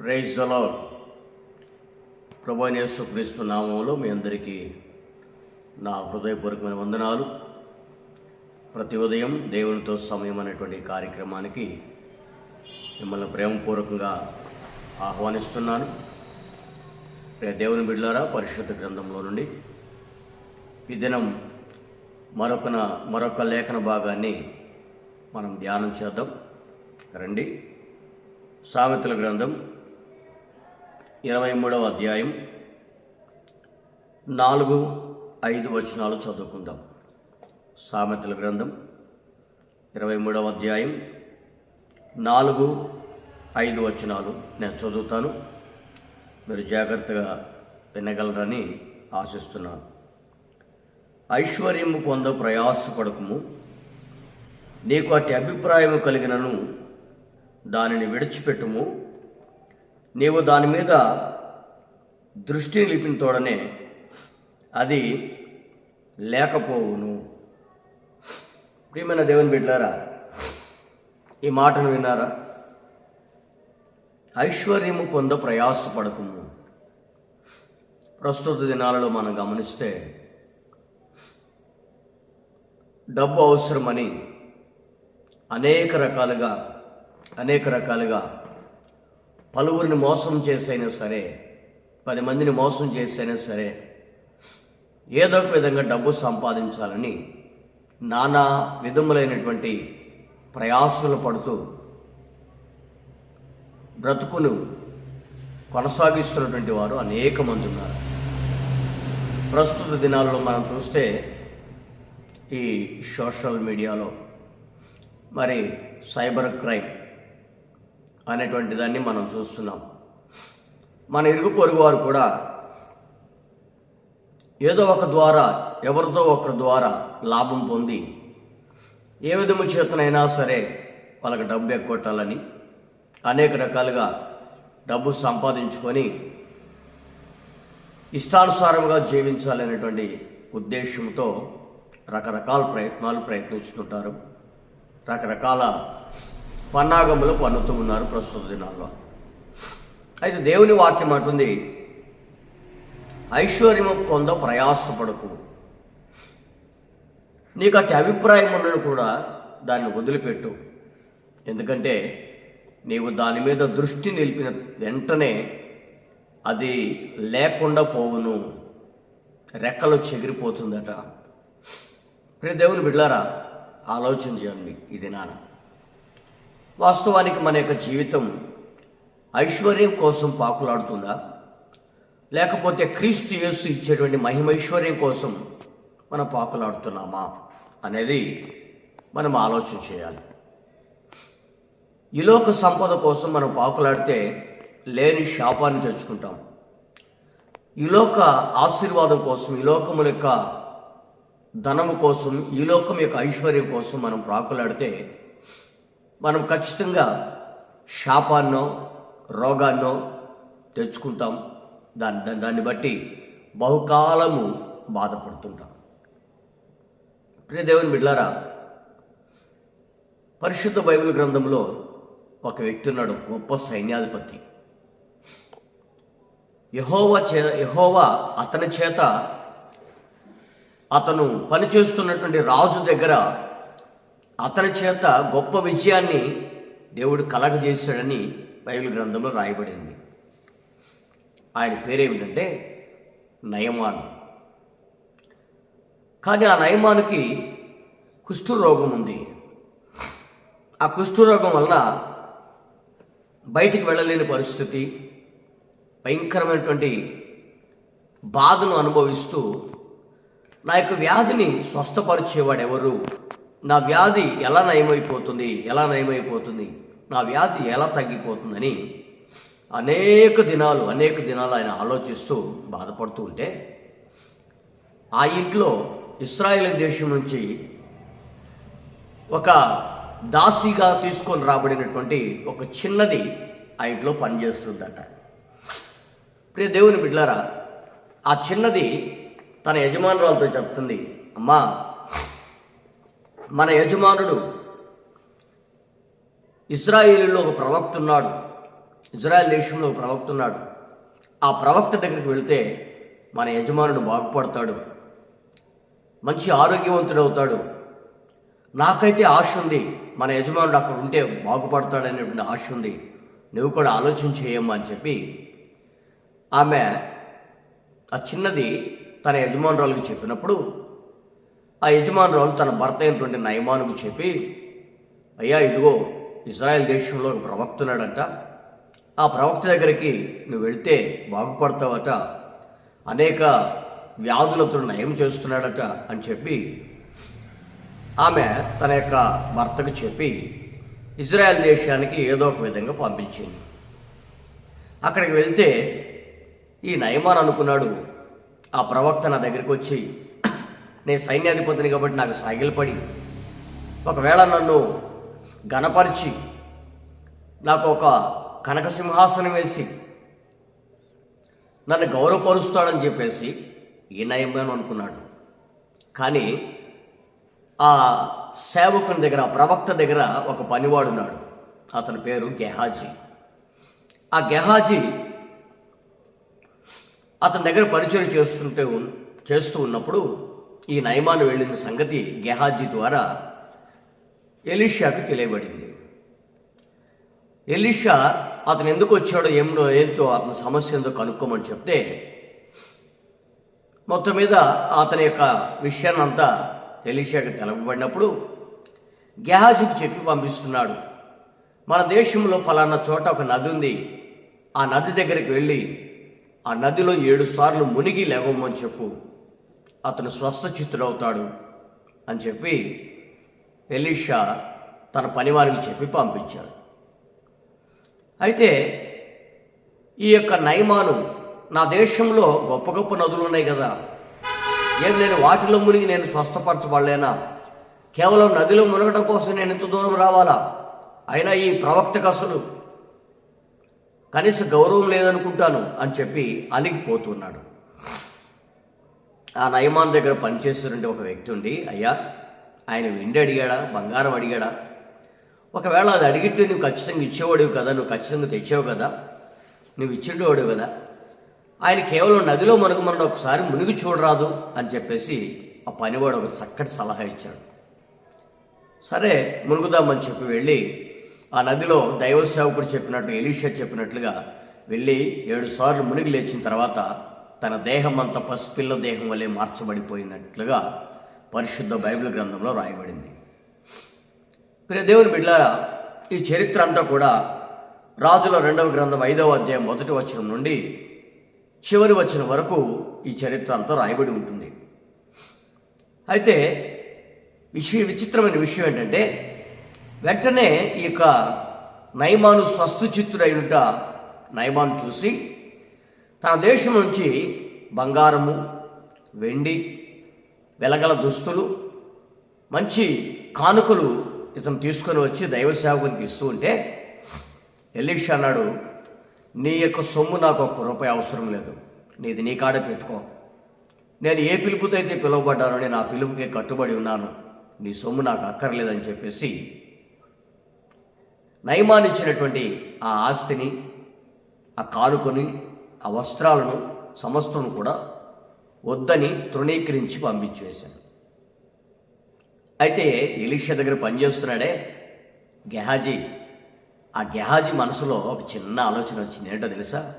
Praise దలో ప్రభు క్రీస్తు నామంలో మీ అందరికీ నా హృదయపూర్వకమైన వందనాలు. ప్రతి ఉదయం దేవునితో సమయం అనేటువంటి కార్యక్రమానికి మిమ్మల్ని ప్రేమపూర్వకంగా ఆహ్వానిస్తున్నాను. దేవుని బిడ్డారా పరిశుద్ధ గ్రంథంలో నుండి ఈ దినం మరొక మరొక లేఖన భాగాన్ని మనం ధ్యానం చేద్దాం. రండి. సామెతల గ్రంథం ఇరవై మూడవ అధ్యాయం. నాలుగు ఐదు వచనాలు చదువుకుందాం. సామెతల గ్రంథం ఇరవై మూడవ అధ్యాయం. నాలుగు ఐదు వచనాలు నేను చదువుతాను. మీరు జాగ్రత్తగా వినగలరని ఆశిస్తున్నాను. ఐశ్వర్యము పొంద ప్రయాసపడకము. నీకు అట్టి అభిప్రాయము కలిగినను దానిని విడిచిపెట్టుము. నీవు దాని మీద దృష్టి నిలిపిన తోడనే అది లేకపోవును. ప్రియమైన దేవుని బిడ్డారా ఈ మాటను విన్నారా? ఐశ్వర్యము పొంద ప్రయాసపడకము. ప్రస్తుత దినాలలో మనం గమనిస్తే డబ్బు అవసరమని అనేక రకాలుగా అనేక రకాలుగా పలువురిని మోసం చేసైనా సరే పది మందిని మోసం చేసైనా సరే ఏదో ఒక విధంగా డబ్బు సంపాదించాలని నానా విధములైనటువంటి ప్రయాసలు పడుతూ బ్రతుకును కొనసాగిస్తున్నటువంటి వారు అనేక మంది ఉన్నారు. ప్రస్తుత దినాల్లో మనం చూస్తే ఈ సోషల్ మీడియాలో మరి సైబర్ క్రైమ్ అనేటువంటి దాన్ని మనం చూస్తున్నాం. మన ఇరుగు పొరుగు వారు కూడా ఏదో ఒక ద్వారా ఎవరితో ఒకరి ద్వారా లాభం పొంది ఏ విధము చేతనైనా సరే వాళ్ళకి డబ్బు ఎక్కొట్టాలని అనేక రకాలుగా డబ్బు సంపాదించుకొని ఇష్టానుసారంగా జీవించాలనేటువంటి ఉద్దేశంతో రకరకాల ప్రయత్నాలు ప్రయత్నిస్తుంటారు. రకరకాల పన్నాగములు పన్నుతూ ఉన్నారు ప్రస్తుత దినాల్లో. అయితే దేవుని వాక్యం అంటుంది ఐశ్వర్యము పొంద ప్రయాసపడకు. నీకు అట్టి అభిప్రాయం ఉన్నను కూడా దాన్ని వదిలిపెట్టు. ఎందుకంటే నీవు దాని మీద దృష్టి నిలిపిన వెంటనే అది లేకుండా పోవును. రెక్కలు చెగిరిపోతుందట ప్రియ దేవుని బిడ్లారా ఆలోచన చేయండి ఇది నాన్న వాస్తవానికి మన యొక్క జీవితం ఐశ్వర్యం కోసం పాకులాడుతుందా? లేకపోతే క్రీస్తు యేసు ఇచ్చేటువంటి మహిమైశ్వర్యం కోసం మనం పాకులాడుతున్నామా అనేది మనం ఆలోచన చేయాలి. ఈలోక సంపద కోసం మనం పాకులాడితే లేని శాపాన్ని తెచ్చుకుంటాం. ఈలోక ఆశీర్వాదం కోసం ఈ లోకముల యొక్క ధనము కోసం ఈ లోకం యొక్క ఐశ్వర్యం కోసం మనం ప్రాకులాడితే మనం ఖచ్చితంగా శాపాన్నో రోగాన్నో తెచ్చుకుంటాం. దాన్ని దాన్ని- బట్టి బహుకాలము బాధపడుతుంటాం. ప్రియదేవుని బిడ్లారా పరిశుద్ధ బైబిల్ గ్రంథంలో ఒక వ్యక్తి ఉన్నాడు గొప్ప సైన్యాధిపతి. యహోవా చే యహోవా అతని చేత అతను పనిచేస్తున్నటువంటి రాజు దగ్గర అతని చేత గొప్ప విజయాన్ని దేవుడు కలగజేశాడని బైబిల్ గ్రంథంలో రాయబడింది. ఆయన పేరేమిటంటే నయమాను. కానీ ఆ నయమానికి కుష్ఠరోగం ఉంది. ఆ కుష్ఠరోగం వల్ల బయటికి వెళ్ళలేని పరిస్థితి భయంకరమైనటువంటి బాధను అనుభవిస్తూ నా యొక్క వ్యాధిని స్వస్థపరిచేవాడు ఎవరు నా వ్యాధి ఎలా నయమైపోతుంది? ఎలా నయమైపోతుంది? నా వ్యాధి ఎలా తగ్గిపోతుందని అనేక దినాలు అనేక దినాలు ఆయన ఆలోచిస్తూ బాధపడుతూ ఉంటే ఆ ఇంట్లో ఇస్రాయేల్ దేశం నుంచి ఒక దాసిగా తీసుకొని రాబడినటువంటి ఒక చిన్నది ఆ ఇంట్లో పనిచేస్తుందట. ప్రియ దేవుని బిడ్లారా ఆ చిన్నది తన యజమానురాలతో చెప్తుంది అమ్మా మన యజమానుడు ఇజ్రాయేలీలో ఒక ప్రవక్త ఉన్నాడు. ఇజ్రాయెల్ దేశంలో ఒక ప్రవక్త ఉన్నాడు. ఆ ప్రవక్త దగ్గరికి వెళితే మన యజమానుడు బాగుపడతాడు. మంచి ఆరోగ్యవంతుడు అవుతాడు. నాకైతే ఆశ ఉంది మన యజమానుడు అక్కడ ఉంటే బాగుపడతాడనేటువంటి ఆశ ఉంది. నువ్వు కూడా ఆలోచన చేయమ్మా అని చెప్పి ఆమె ఆ చిన్నది తన యజమానురాలకు చెప్పినప్పుడు ఆ యజమానురాలు తన భర్త అయినటువంటి నయమానుకు చెప్పి అయ్యా ఇదిగో ఇజ్రాయెల్ దేశంలో ఒక ప్రవక్త ఆ ప్రవక్త దగ్గరికి నువ్వు వెళ్తే బాగుపడతావట. అనేక వ్యాధులతో నయం చేస్తున్నాడట అని చెప్పి ఆమె తన యొక్క భర్తకు చెప్పి ఇజ్రాయెల్ దేశానికి ఏదో ఒక విధంగా పంపించింది. అక్కడికి వెళ్తే ఈ నయమాన్ అనుకున్నాడు ఆ ప్రవక్త నా దగ్గరికి వచ్చి నేను సైన్యాధిపతిని కాబట్టి నాకు సాగిలపడి. ఒకవేళ నన్ను గణపరిచి నాకు ఒక కనక సింహాసనం వేసి నన్ను గౌరవపరుస్తాడని చెప్పేసి ఈ నయమాన్ అనుకున్నాడు. కానీ ఆ సేవకుని దగ్గర ప్రవక్త దగ్గర ఒక పనివాడున్నాడు. అతని పేరు గెహాజీ. ఆ గెహాజీ అతని దగ్గర పరిచయం చేస్తుంటే చేస్తూ ఉన్నప్పుడు ఈ నయమాను వెళ్ళిన సంగతి గెహాజీ ద్వారా ఎలీషాకు తెలియబడింది. ఎలీషా అతను ఎందుకు వచ్చాడో ఏమో ఏంటో అతని సమస్య ఏందో కనుక్కోమని చెప్తే మొత్తం మీద అతని యొక్క విషయాన్ని అంతా ఎలీషాకి తెలపబడినప్పుడు గెహాజీకి చెప్పి పంపిస్తున్నాడు. మన దేశంలో ఫలానా చోట ఒక నది ఉంది. ఆ నది దగ్గరికి వెళ్ళి ఆ నదిలో ఏడు సార్లు మునిగి లేవమని చెప్పు. అతను స్వస్థ చిత్తుడవుతాడు అని చెప్పి ఎలీషా తన పనివారికి చెప్పి పంపించాడు. అయితే ఈ యొక్క నయమాను నా దేశంలో గొప్ప గొప్ప నదులు ఉన్నాయి కదా ఏం నేను వాటిలో మునిగి నేను స్వస్థపరచబడలేనా? కేవలం నదిలో మునగడం కోసం నేను ఎంత దూరం రావాలా? అయినా ఈ ప్రవక్తకు అసలు కనీస గౌరవం లేదనుకుంటాను అని చెప్పి అలిగిపోతున్నాడు. ఆ నయమాన్ దగ్గర పనిచేస్తున్నటువంటి ఒక వ్యక్తి ఉండి అయ్యా ఆయన వెండి అడిగాడా? బంగారం అడిగాడా? ఒకవేళ అది అడిగితే నువ్వు ఖచ్చితంగా ఇచ్చేవాడివి కదా నువ్వు ఖచ్చితంగా తెచ్చావు కదా నువ్వు ఇచ్చేవాడివి కదా. ఆయన కేవలం నదిలో మనకు మనం ఒకసారి మునిగి చూడరాదు అని చెప్పేసి ఆ పనివాడు ఒక చక్కటి సలహా ఇచ్చాడు. సరే మునుగుదామని చెప్పి వెళ్ళి ఆ నదిలో దైవ సేవకుడు చెప్పినట్టు ఎలీషా చెప్పినట్లుగా వెళ్ళి ఏడు సార్లు మునిగి లేచిన తర్వాత తన దేహం అంతా పసిపిల్ల దేహం వలె మార్చబడిపోయినట్లుగా పరిశుద్ధ బైబిల్ గ్రంథంలో రాయబడింది. ప్రియ దేవుని బిడ్డారా ఈ చరిత్ర అంతా కూడా రాజుల రెండవ గ్రంథం ఐదవ అధ్యాయం మొదటి వచనం నుండి చివరి వచనం వరకు ఈ చరిత్ర అంతా రాయబడి ఉంటుంది. అయితే విషయ విచిత్రమైన విషయం ఏంటంటే వెంటనే ఈ యొక్క నయమాను స్వస్థచిత్తుడైనట నయమాను చూసి తన దేశం నుంచి బంగారము వెండి వెలగల దుస్తులు మంచి కానుకలు ఇతను తీసుకొని వచ్చి దైవ సేవకునికి ఇస్తూ ఉంటే ఎలీషా అన్నాడు నీ యొక్క సొమ్ము నాకు ఒక్క రూపాయి అవసరం లేదు. నీది నీ కాడ పెట్టుకో. నేను ఏ పిలుపుతో అయితే పిలువబడ్డానో నేను ఆ పిలుపుకి కట్టుబడి ఉన్నాను. నీ సొమ్ము నాకు అక్కర్లేదని చెప్పేసి నయమానిచ్చినటువంటి ఆ ఆస్తిని ఆ కానుకొని ఆ వస్త్రాలను సమస్తను కూడా వద్దని తృణీకరించి పంపించేశాను అయితే ఎలీషా దగ్గర పనిచేస్తున్నాడే గెహాజీ. ఆ గెహాజీ మనసులో ఒక చిన్న ఆలోచన వచ్చింది. ఏంటో తెలుసా?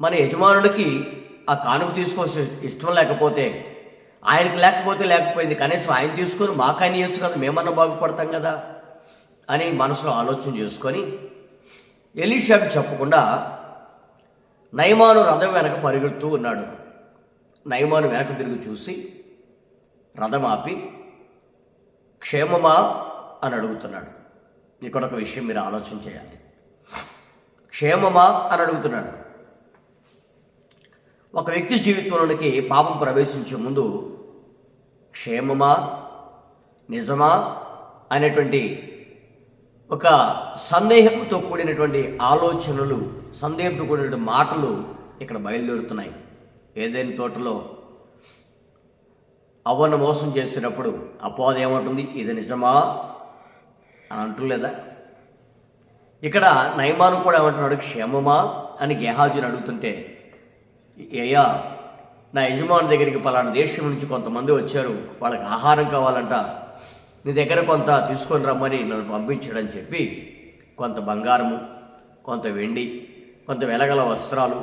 మన యజమానుడికి ఆ కానుక తీసుకోవచ్చు ఇష్టం లేకపోతే ఆయనకి లేకపోతే లేకపోయింది. కనీసం ఆయన తీసుకొని మాకైనా ఇవ్వచ్చు కదా మేమన్నా బాగుపడతాం కదా అని మనసులో ఆలోచన చేసుకొని ఎలీషాకు చెప్పకుండా నయమాను రథం వెనక పరిగెడుతూ ఉన్నాడు. నయమాను వెనక తిరిగి చూసి రథం ఆపి క్షేమమా? అని అడుగుతున్నాడు. ఇక్కడ ఒక విషయం మీరు ఆలోచన చేయాలి. క్షేమమా? అని అడుగుతున్నాడు. ఒక వ్యక్తి జీవితంలోనికి పాపం ప్రవేశించే ముందు క్షేమమా? నిజమా? అనేటువంటి ఒక సందేహంతో కూడినటువంటి ఆలోచనలు సందేహంతో మాటలు ఇక్కడ బయలుదేరుతున్నాయి. ఏదైనా తోటలో అవ్వను మోసం చేసినప్పుడు అపోద ఏమంటుంది? ఇది నిజమా? అని అంటులేదా ఇక్కడ నయమాను కూడా ఏమంటున్నాడు? క్షేమమా? అని గేహాజీని అడుగుతుంటే అయ్యా నా యజమాని దగ్గరికి పలానా దేశం నుంచి కొంతమంది వచ్చారు. వాళ్ళకి ఆహారం కావాలంట. నీ దగ్గర కొంత తీసుకొని రమ్మని నన్ను పంపించడని చెప్పి కొంత బంగారము కొంత వెండి కొంత వెలగల వస్త్రాలు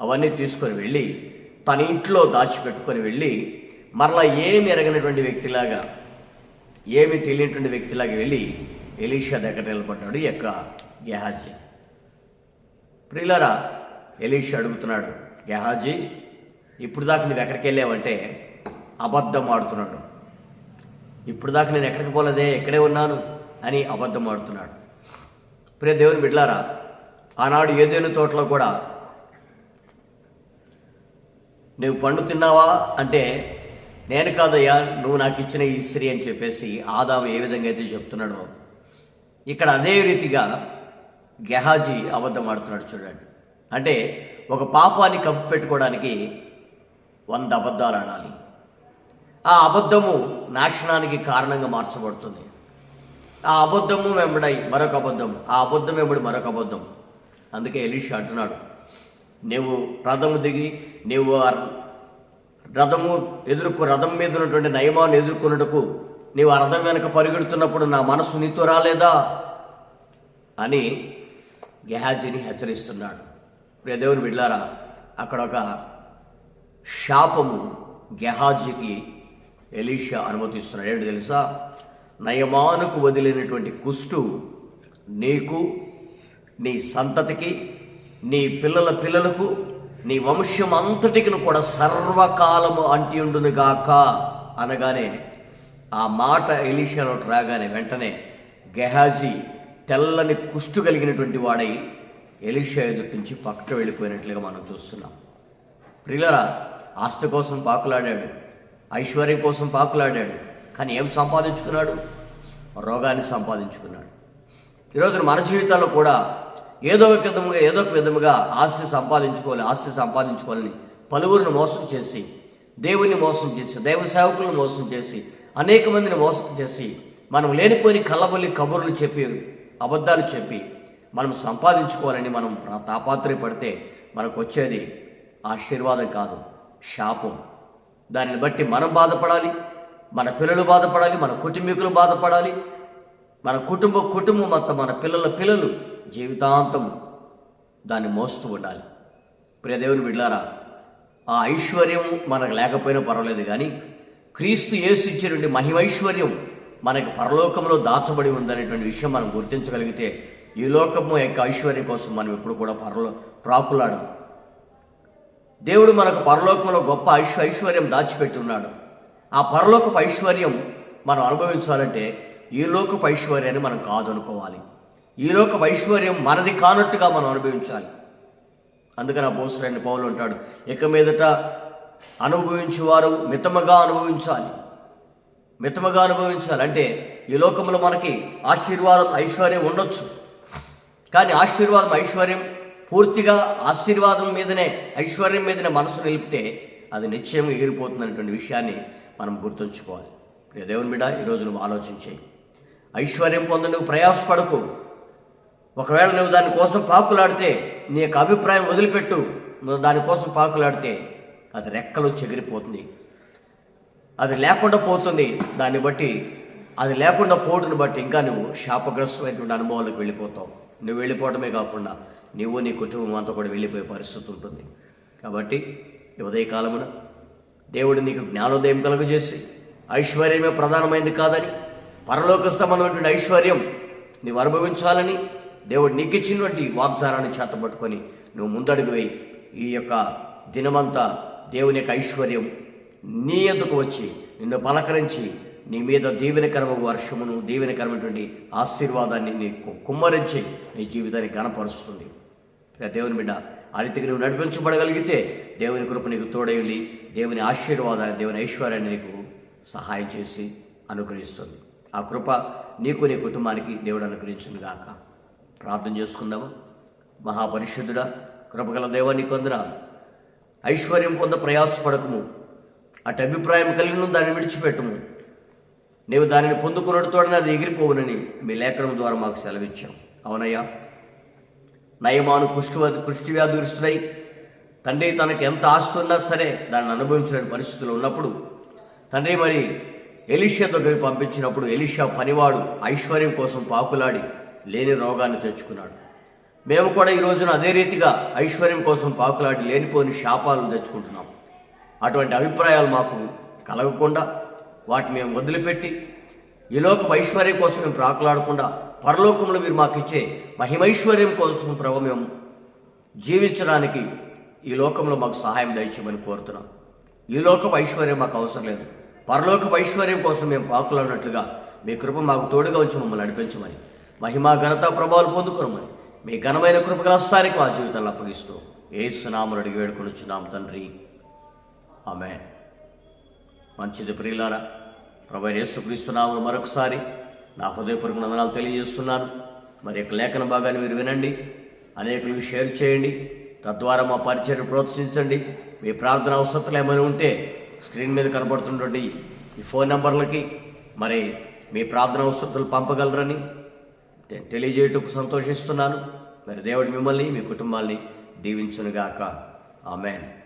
అవన్నీ తీసుకొని వెళ్ళి తన ఇంట్లో దాచిపెట్టుకొని వెళ్ళి మరలా ఏమి ఎరగనటువంటి వ్యక్తిలాగా ఏమి తెలియనటువంటి వ్యక్తిలాగా వెళ్ళి ఎలీషా దగ్గర నిలబడ్డాడు ఈ యొక్క గెహాజీ. ప్రియులరా ఎలీషా అడుగుతున్నాడు గెహాజీ ఇప్పుడు దాకా నువ్వు ఎక్కడికి వెళ్ళావంటే అబద్ధం ఆడుతున్నాడు. ఇప్పుడు దాకా నేను ఎక్కడికి పోలేదే ఎక్కడే ఉన్నాను అని అబద్ధం ఆడుతున్నాడు. ప్రియ దేవుని బిడ్లారా ఆనాడు ఏదేను తోటలో కూడా నువ్వు పండు తిన్నావా? అంటే నేను కాదయ్యా నువ్వు నాకు ఇచ్చిన ఈ స్త్రీ అని చెప్పేసి ఆదాము ఏ విధంగా అయితే చెప్తున్నాడో ఇక్కడ అదే రీతిగా గెహాజీ అబద్ధం ఆడుతున్నాడు చూడండి. అంటే ఒక పాపాన్ని కప్పు పెట్టుకోవడానికి వంద అబద్ధాలు ఆడాలి. ఆ అబద్ధము నాశనానికి కారణంగా మార్చబడుతుంది. ఆ అబద్ధము వెంబడై మరొక అబద్ధం ఆ అబద్ధం వెంబడి మరొక అబద్ధం. అందుకే ఎలీషా అంటున్నాడు నువ్వు రథము దిగి నీవు రథము ఎదుర్కొ రథం మీద ఉన్నటువంటి నయమాన్ని ఎదుర్కొన్నటకు నీవు ఆ రథం వెనక పరిగెడుతున్నప్పుడు నా మనసు నీతో రాలేదా? అని గెహాజీని హెచ్చరిస్తున్నాడు. ప్రియ దేవుని బిడ్లారా అక్కడ ఒక శాపము గెహాజీకి ఎలీషా అనుమతిస్తున్నాడు. ఏంటి తెలుసా? నయమానుకు వదిలినటువంటి కుష్టు నీకు నీ సంతతికి నీ పిల్లల పిల్లలకు నీ వంశం అంతటికి కూడా సర్వకాలము అంటి ఉండునుగాక అనగానే ఆ మాట ఎలీషాలో రాగానే వెంటనే గెహాజీ తెల్లని కుష్టు కలిగినటువంటి వాడై ఎలీషా ఎదుటి నుంచి పక్కకు వెళ్ళిపోయినట్లుగా మనం చూస్తున్నాం. ప్రియులరా ఆస్తి కోసం పాకులాడాడు ఐశ్వర్యం కోసం పాకులాడాడు కానీ ఏం సంపాదించుకున్నాడు? రోగాన్ని సంపాదించుకున్నాడు. ఈరోజు మన జీవితాల్లో కూడా ఏదో ఒక విధముగా ఏదో ఒక విధముగా ఆస్తి సంపాదించుకోవాలి ఆస్తి సంపాదించుకోవాలని పలువురిని మోసం చేసి దేవుణ్ణి మోసం చేసి దైవ సేవకులను మోసం చేసి అనేక మందిని మోసం చేసి మనం లేనిపోని కళ్ళబొల్లి కబుర్లు చెప్పి అబద్ధాలు చెప్పి మనం సంపాదించుకోవాలని మనం ప్రా- తాపాత్రయపడితే మనకు వచ్చేది ఆశీర్వాదం కాదు శాపం. దానిని బట్టి మనం బాధపడాలి మన పిల్లలు బాధపడాలి మన కుటుంబీకులు బాధపడాలి మన కుటుంబ కుటుంబం మొత్తం మన పిల్లల పిల్లలు జీవితాంతం దాన్ని మోస్తూ ఉండాలి. ప్రియదేవుని బిడ్లారా ఆ ఐశ్వర్యం మనకు లేకపోయినా పర్వాలేదు కానీ క్రీస్తు యేసు ఇచ్చినటువంటి మహిమైశ్వర్యం మనకి పరలోకంలో దాచబడి ఉందనేటువంటి విషయం మనం గుర్తించగలిగితే ఈ లోకము యొక్క ఐశ్వర్యం కోసం మనం ఎప్పుడు కూడా పరలో ప్రాకులాడం దేవుడు మనకు పరలోకంలో గొప్ప ఐశ్వ ఐశ్వర్యం దాచిపెట్టి ఉన్నాడు ఆ పరలోకపు ఐశ్వర్యం మనం అనుభవించాలంటే ఈ లోకపు ఐశ్వర్యాన్ని మనం కాదనుకోవాలి. ఈ ఐశ్వర్యం మనది కానట్టుగా మనం అనుభవించాలి. అందుకని ఆ బోసురైన పౌలు అంటాడు ఇక మీదట అనుభవించేవారు మితముగా అనుభవించాలి. మితముగా అనుభవించాలి. అంటే ఈ లోకంలో మనకి ఆశీర్వాదం ఐశ్వర్యం ఉండొచ్చు. కానీ ఆశీర్వాదం ఐశ్వర్యం పూర్తిగా ఆశీర్వాదం మీదనే ఐశ్వర్యం మీదనే మనసు నిలిపితే అది నిశ్చయంగా ఎగిరిపోతుందనేటువంటి విషయాన్ని మనం గుర్తుంచుకోవాలి. ప్రియ దేవుని బిడ ఈరోజు నువ్వు ఆలోచించేయి. ఐశ్వర్యం పొంద నువ్వు ప్రయాసపడకు. ఒకవేళ నువ్వు దానికోసం పాకులాడితే నీ యొక్క అభిప్రాయం వదిలిపెట్టు. నువ్వు దానికోసం పాకులాడితే అది రెక్కలు చెగిరిపోతుంది. అది లేకుండా పోతుంది. దాన్ని బట్టి అది లేకుండా పోటును బట్టి ఇంకా నువ్వు శాపగ్రస్తమైనటువంటి అనుభవాలకు వెళ్ళిపోతావు. నువ్వు వెళ్ళిపోవడమే కాకుండా నువ్వు నీ కుటుంబం అంతా కూడా వెళ్ళిపోయే పరిస్థితి ఉంటుంది. కాబట్టి ఉదయకాలమున దేవుడు నీకు జ్ఞానోదయం కలుగజేసి ఐశ్వర్యమే ప్రధానమైనది కాదని పరలోకస్తమైనటువంటి ఐశ్వర్యం నీవు అనుభవించాలని దేవుడు నీకు ఇచ్చినటువంటి వాగ్దానాన్ని చేతపట్టుకొని నువ్వు ముందడుగు వేయి. ఈ యొక్క దినమంతా దేవుని యొక్క ఐశ్వర్యం నీ ఎదుకు వచ్చి నిన్ను పలకరించి నీ మీద దీవెనకరమ వర్షమును దీవెనకరమైనటువంటి ఆశీర్వాదాన్ని నీకు కుమ్మరించి నీ జీవితాన్ని గణపరుస్తుంది దేవుని బిడ్డ ఆ రీతికి నువ్వు నడిపించబడగలిగితే దేవుని కృప నీకు తోడైంది దేవుని ఆశీర్వాదాన్ని దేవుని ఐశ్వర్యాన్ని నీకు సహాయం చేసి అనుగ్రహిస్తుంది. ఆ కృప నీకు నీ కుటుంబానికి దేవుడు అనుగ్రహించును గాక ప్రార్థన చేసుకుందాము. మహాపరిశుద్ధుడా కృపగల దేవాన్ని నీకు వందనాలు. ఐశ్వర్యం పొంద ప్రయాసపడకము. అటు అభిప్రాయం కలిగిన దాన్ని విడిచిపెట్టము. నీవు దానిని పొందుకున్నట్టుతోనే అది ఎగిరిపోవునని మీ లేఖనం ద్వారా మాకు సెలవిచ్చాం. అవునయ్యా. నయమాను కుష్టి కుష్టి వ్యాధులుస్తున్నాయి తండ్రి తనకి ఎంత ఆస్తి ఉన్నా సరే దాన్ని అనుభవించలేని పరిస్థితులు ఉన్నప్పుడు తండ్రి మరి ఎలిషా దగ్గరికి పంపించినప్పుడు ఎలిషా పనివాడు ఐశ్వర్యం కోసం పాకులాడి లేని రోగాన్ని తెచ్చుకున్నాడు. మేము కూడా ఈ రోజున అదే రీతిగా ఐశ్వర్యం కోసం పాకులాడి లేనిపోని శాపాలను తెచ్చుకుంటున్నాం. అటువంటి అభిప్రాయాలు మాకు కలగకుండా వాటిని మేము వదిలిపెట్టి ఈ ఐశ్వర్యం కోసం మేము ప్రాకులాడకుండా పరలోకంలో మీరు మాకు ఇచ్చే మహిమైశ్వర్యం కోసం ప్రభు మేము జీవించడానికి ఈ లోకంలో మాకు సహాయం దయచేయమని కోరుతున్నాం. ఈ లోకం ఐశ్వర్యం మాకు అవసరం లేదు. పరలోక ఐశ్వర్యం కోసం మేము పాకులాడినట్లుగా మీ కృప మాకు తోడుగా ఉంచి మమ్మల్ని నడిపించమని మహిమా ఘనత ప్రభావాలు పొందుకురమని మీ ఘనమైన కృపగలస్తానికి మా జీవితాన్ని అప్పగిస్తూ ఏ సునాములు అడిగి వేడుకొనుచున్నాం తండ్రి. ఆమె మంచిది ప్రియులారా ప్రభు యేసుక్రీస్తునామను మరొకసారి నా హృదయపూర్వక వందనాలు తెలియజేస్తున్నాను. మరి యొక్క లేఖన భాగాన్ని మీరు వినండి అనేకులకు షేర్ చేయండి తద్వారా మా పరిచయం ప్రోత్సహించండి. మీ ప్రార్థన అవసరతలు ఏమైనా ఉంటే స్క్రీన్ మీద కనబడుతున్నటువంటి ఈ ఫోన్ నెంబర్లకి మరి మీ ప్రార్థన అవసరతలు పంపగలరని నేను తెలియజేయటకు సంతోషిస్తున్నాను. మరి దేవుడు మిమ్మల్ని మీ కుటుంబాన్ని దీవించునుగాక. ఆమెన్.